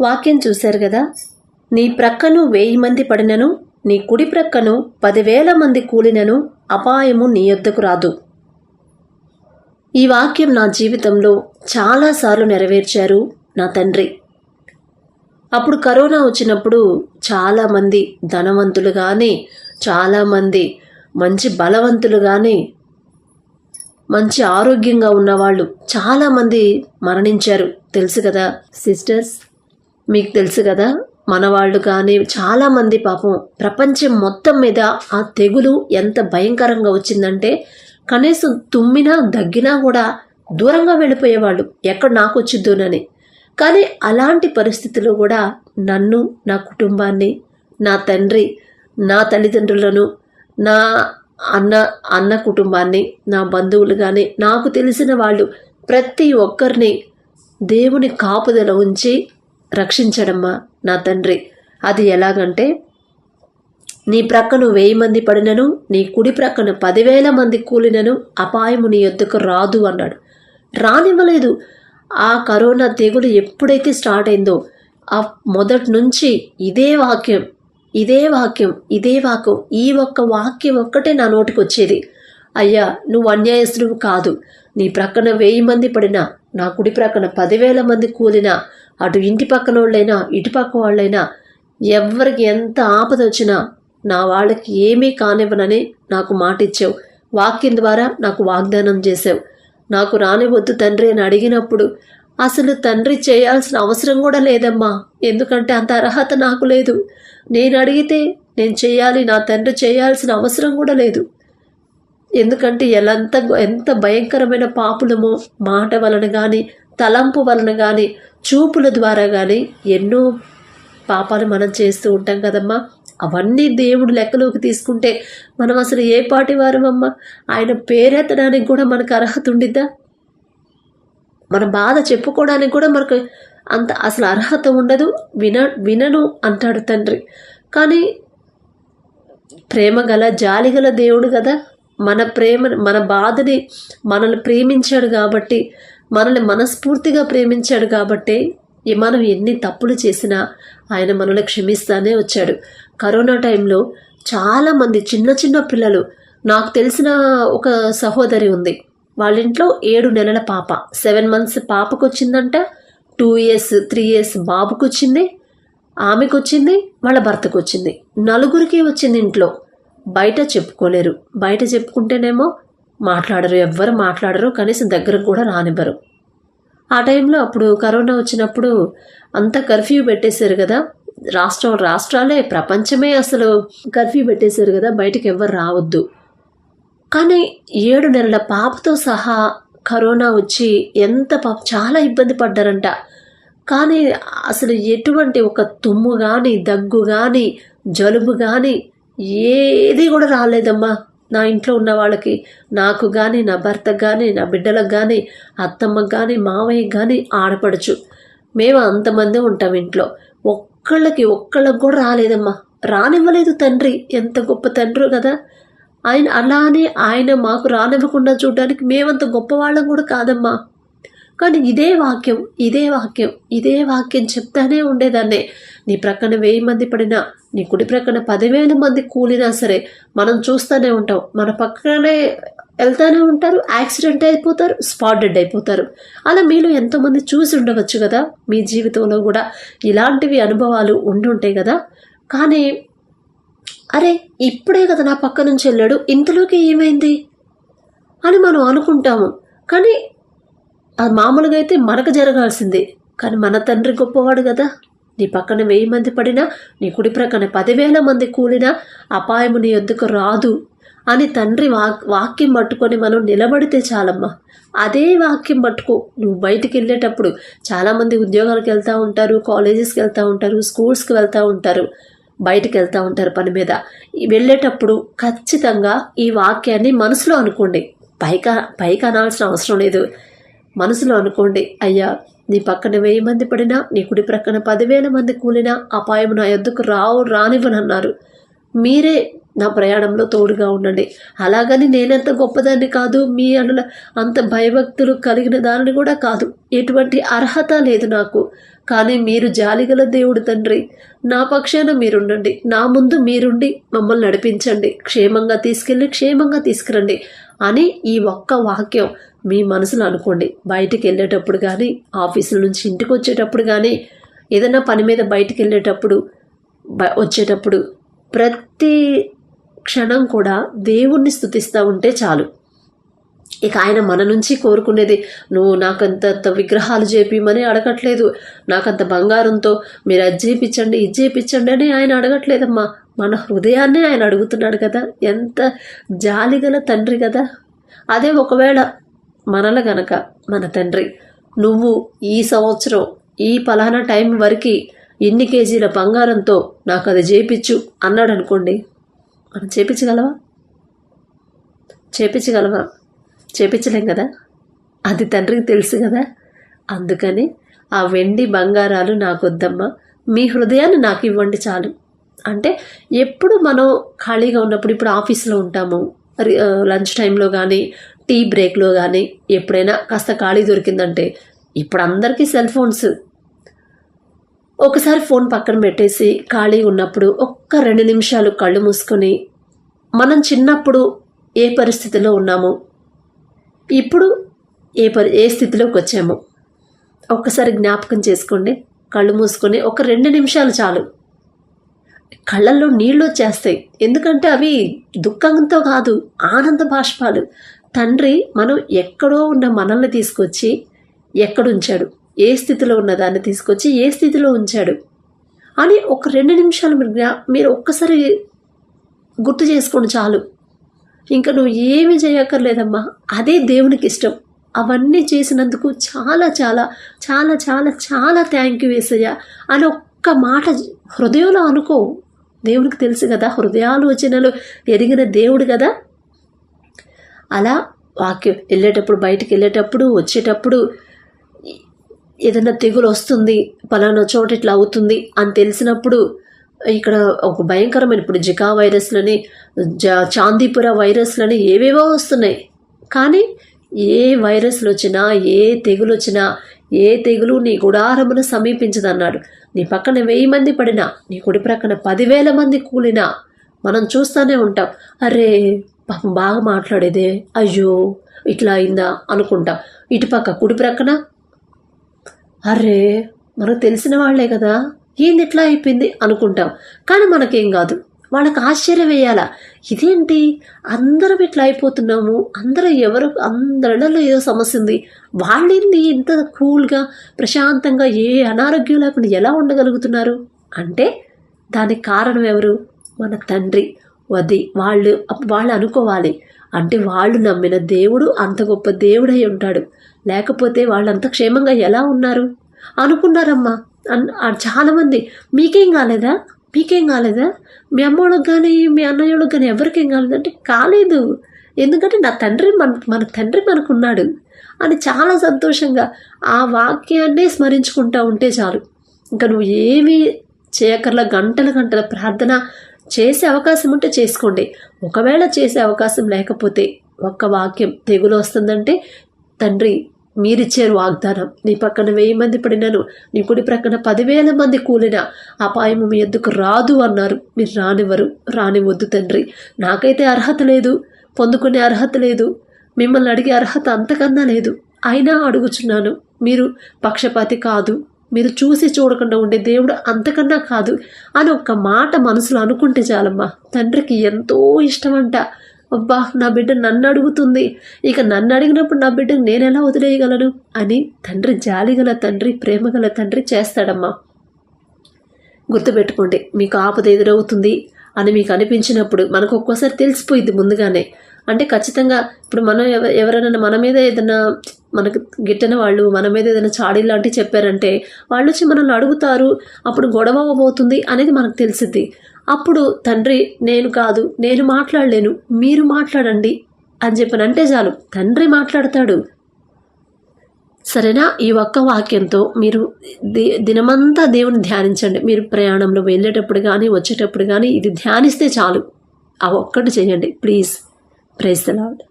వాక్యం చూశారు కదా? నీ ప్రక్కను వెయ్యి మంది పడినను నీ కుడి ప్రక్కను పదివేల మంది కూలినను అపాయము నీ యొద్దకు రాదు. ఈ వాక్యం నా జీవితంలో చాలాసార్లు నెరవేర్చారు నా తండ్రి. అప్పుడు కరోనా వచ్చినప్పుడు చాలామంది ధనవంతులు కానీ చాలామంది మంచి బలవంతులు కానీ మంచి ఆరోగ్యంగా ఉన్నవాళ్ళు చాలామంది మరణించారు. తెలుసు కదా సిస్టర్స్? మీకు తెలుసు కదా మన వాళ్ళు కానీ చాలామంది పాపం ప్రపంచం మొత్తం మీద ఆ తెగులు ఎంత భయంకరంగా వచ్చిందంటే కనీసం తుమ్మినా దగ్గినా కూడా దూరంగా వెళ్ళిపోయేవాళ్ళు ఎక్కడ నాకు వచ్చిద్దోనని కానీ అలాంటి పరిస్థితుల్లో కూడా నన్ను నా కుటుంబాన్ని నా తండ్రి నా తల్లిదండ్రులను నా అన్న అన్న కుటుంబాన్ని నా బంధువులు కానీ నాకు తెలిసిన వాళ్ళు ప్రతి ఒక్కరిని దేవుని కాపుదల ఉంచి రక్షించడమ్మా నా తండ్రి అది ఎలాగంటే నీ ప్రక్కను వెయ్యి మంది పడినను నీ కుడి ప్రక్కన పదివేల మంది కూలినను అపాయము నీ యొద్దకు రాదు అన్నాడు. రానివ్వలేదు. ఆ కరోనా తెగులు ఎప్పుడైతే స్టార్ట్ అయిందో ఆ మొదటి నుంచి ఇదే వాక్యం ఇదే వాక్యం ఇదే వాక్యం ఈ ఒక్క వాక్యం ఒక్కటే నా నోటికి వచ్చేది. అయ్యా నువ్వు అన్యాయస్తుడు కాదు. నీ ప్రక్కన వెయ్యి మంది పడినా నా కుడి ప్రక్కన పదివేల మంది కూలినా అటు ఇంటి పక్కన వాళ్ళైనా ఇటు పక్క వాళ్ళైనా ఎవరికి ఎంత ఆపద వచ్చినా నా వాళ్ళకి ఏమీ కానివ్వనని నాకు మాట ఇచ్చావు వాక్యం ద్వారా నాకు వాగ్దానం చేసావు నాకు రానివద్దు తండ్రి అని అడిగినప్పుడు అసలు తండ్రి చేయాల్సిన అవసరం కూడా లేదమ్మా. ఎందుకంటే అంత అర్హత నాకు లేదు. నేను అడిగితే నేను చేయాలి నా తండ్రి చేయాల్సిన అవసరం కూడా లేదు. ఎందుకంటే ఎలాంత ఎంత భయంకరమైన పాపులమో మాట వలన కానీ తలంపు వలన కానీ చూపుల ద్వారా కానీ ఎన్నో పాపాలు మనం చేస్తూ ఉంటాం కదమ్మా. అవన్నీ దేవుడు లెక్కలోకి తీసుకుంటే మనం అసలు ఏ పాటి వారమమ్మా? ఆయన పేరెత్తడానికి కూడా మనకు అర్హత ఉండిద్దా? మన బాధ చెప్పుకోవడానికి కూడా మనకు అంత అసలు అర్హత ఉండదు. విన వినను అంటాడు తండ్రి. కానీ ప్రేమ గల జాలి గల దేవుడు కదా. మన ప్రేమ మన బాధని మనల్ని ప్రేమించాడు కాబట్టి మనల్ని మనస్ఫూర్తిగా ప్రేమించాడు కాబట్టే ఈ మనం ఎన్ని తప్పులు చేసినా ఆయన మనల్ని క్షమిస్తానే వచ్చాడు. కరోనా టైంలో చాలామంది చిన్న చిన్న పిల్లలు నాకు తెలిసిన ఒక సహోదరి ఉంది. వాళ్ళ ఇంట్లో ఏడు నెలల పాప. సెవెన్ మంత్స్ పాపకు వచ్చిందంట టూ ఇయర్స్ త్రీ ఇయర్స్ బాబుకు వచ్చింది ఆమెకు వచ్చింది వాళ్ళ భర్తకు వచ్చింది నలుగురికి వచ్చింది ఇంట్లో. బయట చెప్పుకోలేరు. బయట చెప్పుకుంటేనేమో మాట్లాడరు ఎవ్వరు మాట్లాడరు కనీసం దగ్గరకు కూడా రానివ్వరు. ఆ టైంలో అప్పుడు కరోనా వచ్చినప్పుడు అంత కర్ఫ్యూ పెట్టేశారు కదా. రాష్ట్రం రాష్ట్రాలే ప్రపంచమే అసలు కర్ఫ్యూ పెట్టేశారు కదా. బయటకు ఎవ్వరు రావద్దు. కానీ ఏడు నెలల పాపతో సహా కరోనా వచ్చి ఎంత పాప చాలా ఇబ్బంది పడ్డారంట. కానీ అసలు ఎటువంటి ఒక తుమ్ము కానీ దగ్గు కానీ జలుబు కానీ ఏది కూడా రాలేదమ్మా. నా ఇంట్లో ఉన్న వాళ్ళకి నాకు కానీ నా భర్తకు కానీ నా బిడ్డలకు కానీ అత్తమ్మకు కానీ మావయ్యకి కానీ ఆడపడచ్చు మేము అంతమంది ఉంటాం ఇంట్లో. ఒక్కళ్ళకి ఒక్కళ్ళకి కూడా రాలేదమ్మా. రానివ్వలేదు తండ్రి. ఎంత గొప్ప తండ్రి కదా ఆయన అలానే ఆయన మాకు రానివ్వకుండా చూడడానికి మేమంత గొప్పవాళ్ళం కూడా కాదమ్మా. కానీ ఇదే వాక్యం ఇదే వాక్యం ఇదే వాక్యం చెప్తానే ఉండేదాన్నే. నీ ప్రక్కన వెయ్యి మంది పడినా నీ కుడి ప్రక్కన పదివేల మంది కూలినా సరే మనం చూస్తూనే ఉంటాం. మన పక్కనే వెళ్తానే ఉంటారు యాక్సిడెంట్ అయిపోతారు స్పాట్ డెడ్ అయిపోతారు. అలా మీలో ఎంతోమంది చూసి ఉండవచ్చు కదా? మీ జీవితంలో కూడా ఇలాంటివి అనుభవాలు ఉండుంటాయి కదా? కానీ అరే ఇప్పుడే కదా నా పక్క నుంచి వెళ్ళాడు ఇంతలోకి ఏమైంది? అని మనం అనుకుంటాము. కానీ అది మామూలుగా అయితే మనకు జరగాల్సిందే. కానీ మన తండ్రి గొప్పవాడు కదా? నీ పక్కన వెయ్యి మంది పడినా నీ కుడి ప్రక్కన పదివేల మంది కూలినా అపాయము నీ ఎందుకు రాదు? అని తండ్రి వాక్ వాక్యం పట్టుకొని మనం నిలబడితే చాలమ్మా. అదే వాక్యం పట్టుకో. నువ్వు బయటికి వెళ్ళేటప్పుడు చాలామంది ఉద్యోగాలకు వెళ్తూ ఉంటారు కాలేజెస్కి వెళ్తూ ఉంటారు స్కూల్స్కి వెళ్తూ ఉంటారు బయటికి వెళ్తూ ఉంటారు పని మీద. వెళ్ళేటప్పుడు ఖచ్చితంగా ఈ వాక్యాన్ని మనసులో అనుకోండి. పైక పైకి అనాల్సిన అవసరం లేదు. మనసులో అనుకోండి అయ్యా నీ పక్కన వెయ్యి మంది పడినా నీ కుడి ప్రక్కన పదివేల మంది కూలినా అపాయం నా యొద్దకు రావు రానివ్వనన్నారు. మీరే నా ప్రయాణంలో తోడుగా ఉండండి. అలాగని నేనంత గొప్పదాన్ని కాదు మీ అనుల అంత భయభక్తులు కలిగిన దానిని కూడా కాదు. ఎటువంటి అర్హత లేదు నాకు. కానీ మీరు జాలిగల దేవుడు తండ్రి. నా పక్షాన మీరుండండి. నా ముందు మీరుండి మమ్మల్ని నడిపించండి. క్షేమంగా తీసుకెళ్ళి క్షేమంగా తీసుకురండి. అని ఈ ఒక్క వాక్యం మీ మనసులో అనుకోండి. బయటికి వెళ్ళేటప్పుడు కానీ ఆఫీసుల నుంచి ఇంటికి వచ్చేటప్పుడు కానీ ఏదైనా పని మీద బయటికి వెళ్ళేటప్పుడు వచ్చేటప్పుడు ప్రతి క్షణం కూడా దేవుణ్ణి స్థుతిస్తూ ఉంటే చాలు. ఇక ఆయన మన నుంచి కోరుకునేది నువ్వు నాకంత విగ్రహాలు చేపిమని అడగట్లేదు. నాకంత బంగారంతో మీరు అది చేపించండి ఇది చేపించండి అని ఆయన అడగట్లేదమ్మా. మన హృదయాన్నే ఆయన అడుగుతున్నాడు కదా ఎంత జాలిగల తండ్రి కదా. అదే ఒకవేళ మనల గనక మన తండ్రి నువ్వు ఈ సంవత్సరం ఈ పలానా టైం వరకు ఇన్ని కేజీల బంగారంతో నాకు అది చేపించు అన్నాడు అనుకోండి మనం చేపించగలవా చేపించగలవా చేపించలేం కదా? అది తండ్రికి తెలుసు కదా? అందుకని ఆ వెండి బంగారాలు నాకు వద్దమ్మా మీ హృదయాన్ని నాకు ఇవ్వండి చాలు. అంటే ఎప్పుడు మనం ఖాళీగా ఉన్నప్పుడు ఇప్పుడు ఆఫీస్లో ఉంటాము లంచ్ టైంలో కానీ టీ బ్రేక్లో కానీ ఎప్పుడైనా కాస్త ఖాళీ దొరికిందంటే ఇప్పుడు అందరికీ సెల్ ఫోన్స్. ఒకసారి ఫోన్ పక్కన పెట్టేసి ఖాళీ ఉన్నప్పుడు ఒక్క రెండు నిమిషాలు కళ్ళు మూసుకొని మనం చిన్నప్పుడు ఏ పరిస్థితిలో ఉన్నామో ఇప్పుడు ఏ పరి ఏ స్థితిలోకి వచ్చామో ఒక్కసారి జ్ఞాపకం చేసుకోండి. కళ్ళు మూసుకొని ఒక రెండు నిమిషాలు చాలు. కళ్ళల్లో నీళ్ళు వచ్చేస్తాయి. ఎందుకంటే అవి దుఃఖంతో కాదు ఆనంద బాష్పాలు. తండ్రి మనం ఎక్కడో ఉన్న మనల్ని తీసుకొచ్చి ఎక్కడుంచాడు? ఏ స్థితిలో ఉన్న దాన్ని తీసుకొచ్చి ఏ స్థితిలో ఉంచాడు? అని ఒక రెండు నిమిషాలు మీరు జ్ఞా మీరు ఒక్కసారి గుర్తు చేసుకోండి చాలు. ఇంకా నువ్వు ఏమి చేయక్కర్లేదమ్మా. అదే దేవునికి ఇష్టం. అవన్నీ చేసినందుకు చాలా చాలా చాలా చాలా చాలా థ్యాంక్ యూ వేసయ్యా అని ఒక్క మాట హృదయంలో అనుకో. దేవునికి తెలుసు కదా హృదయాలోచనలు ఎదిగిన దేవుడు కదా. అలా వాక్యం వెళ్ళేటప్పుడు బయటికి వెళ్ళేటప్పుడు వచ్చేటప్పుడు ఏదైనా తెగులు వస్తుంది పలానా చోట ఇట్లా అవుతుంది అని తెలిసినప్పుడు ఇక్కడ ఒక భయంకరమైన ఇప్పుడు జికా వైరస్లని చాందీపుర వైరస్లని ఏవేవో వస్తున్నాయి. కానీ ఏ వైరస్లు వచ్చినా ఏ తెగులు వచ్చినా ఏ తెగులు నీ గుడారమును సమీపించదన్నాడు. నీ పక్కన వెయ్యి మంది పడినా నీ కుడి ప్రక్కన పదివేల మంది కూలినా మనం చూస్తూనే ఉంటాం. అరే పాపం బాగా మాట్లాడేదే. అయ్యో ఇట్లా అయిందా అనుకుంటాం. ఇటుపక్క కుడి ప్రక్కన అరే మనకు తెలిసిన వాళ్ళే కదా. ఏంది ఇట్లా అయిపోయింది అనుకుంటాం. కానీ మనకేం కాదు. వాళ్ళకి ఆశ్చర్యం వేయాలా? ఇదేంటి? అందరం ఇట్లా అయిపోతున్నాము. అందరూ ఎవరు? అందరిలో ఏదో సమస్య ఉంది. వాళ్ళేంది ఇంత కూల్గా ప్రశాంతంగా ఏ అనారోగ్యం లేకుండా ఎలా ఉండగలుగుతున్నారు? అంటే దానికి కారణం ఎవరు? మన తండ్రి వది వాళ్ళు వాళ్ళు అనుకోవాలి. అంటే వాళ్ళు నమ్మిన దేవుడు అంత గొప్ప దేవుడై ఉంటాడు. లేకపోతే వాళ్ళంత క్షేమంగా ఎలా ఉన్నారు? అనుకున్నారమ్మా. చాలామంది మీకేం కాలేదా? మీకేం కాలేదా? మీ అమ్మోళ్ళకి కానీ మీ అన్నయ్యోళ్ళకి కానీ ఎవరికేం కాలేదంటే కాలేదు. ఎందుకంటే నా తండ్రి మన మన తండ్రి మనకున్నాడు. అని చాలా సంతోషంగా ఆ వాక్యాన్నే స్మరించుకుంటా ఉంటే చాలు. ఇంకా నువ్వు ఏమీ చేయకర్లా గంటల గంటల ప్రార్థన చేసే అవకాశం ఉంటే చేసుకోండి. ఒకవేళ చేసే అవకాశం లేకపోతే ఒక్క వాక్యం తెగులు వస్తుందంటే తండ్రి మీరిచ్చారు వాగ్దానం. నీ పక్కన వెయ్యి మంది పడినను నీ కుడి ప్రక్కన పదివేల మంది కూలిన అపాయము మీ ఎద్దుకు రాదు అన్నారు. మీరు రానివ్వరు. రానివద్దు తండ్రి. నాకైతే అర్హత లేదు. పొందుకునే అర్హత లేదు. మిమ్మల్ని అడిగే అర్హత అంతకన్నా లేదు. అయినా అడుగుచున్నాను. మీరు పక్షపాతి కాదు. మీరు చూసి చూడకుండా ఉండే దేవుడు అంతకన్నా కాదు అని ఒక్క మాట మనసులో అనుకుంటే చాలమ్మా. తండ్రికి ఎంతో ఇష్టమంట. అబ్బా నా బిడ్డ నన్ను అడుగుతుంది ఇక నన్ను అడిగినప్పుడు నా బిడ్డకు నేను ఎలా వదిలేయగలను అని తండ్రి జాలిగల తండ్రి ప్రేమగల తండ్రి చేస్తాడమ్మా. గుర్తుపెట్టుకోండి మీకు ఆపద ఎదురవుతుంది. అని మీకు అనిపించినప్పుడు మనకు ఒక్కోసారి తెలిసిపోయింది ముందుగానే. అంటే ఖచ్చితంగా ఇప్పుడు మనం ఎవరైనా మన మీద ఏదైనా మనకు గిట్టని వాళ్ళు మన మీద ఏదైనా చాడీ లాంటివి చెప్పారంటే వాళ్ళు వచ్చి మనల్ని అడుగుతారు అప్పుడు గొడవ అవ్వబోతుంది అనేది మనకు తెలిసిద్ది. అప్పుడు తండ్రి నేను కాదు నేను మాట్లాడలేను మీరు మాట్లాడండి అని చెప్పని అంటే చాలు తండ్రి మాట్లాడతాడు. సరేనా? ఈ ఒక్క వాక్యంతో మీరు ది దినమంతా దేవుని ధ్యానించండి. మీరు ప్రయాణంలో వెళ్ళేటప్పుడు కానీ వచ్చేటప్పుడు కానీ ఇది ధ్యానిస్తే చాలు. ఆ ఒక్కటి చేయండి. ప్లీజ్. Praise the lord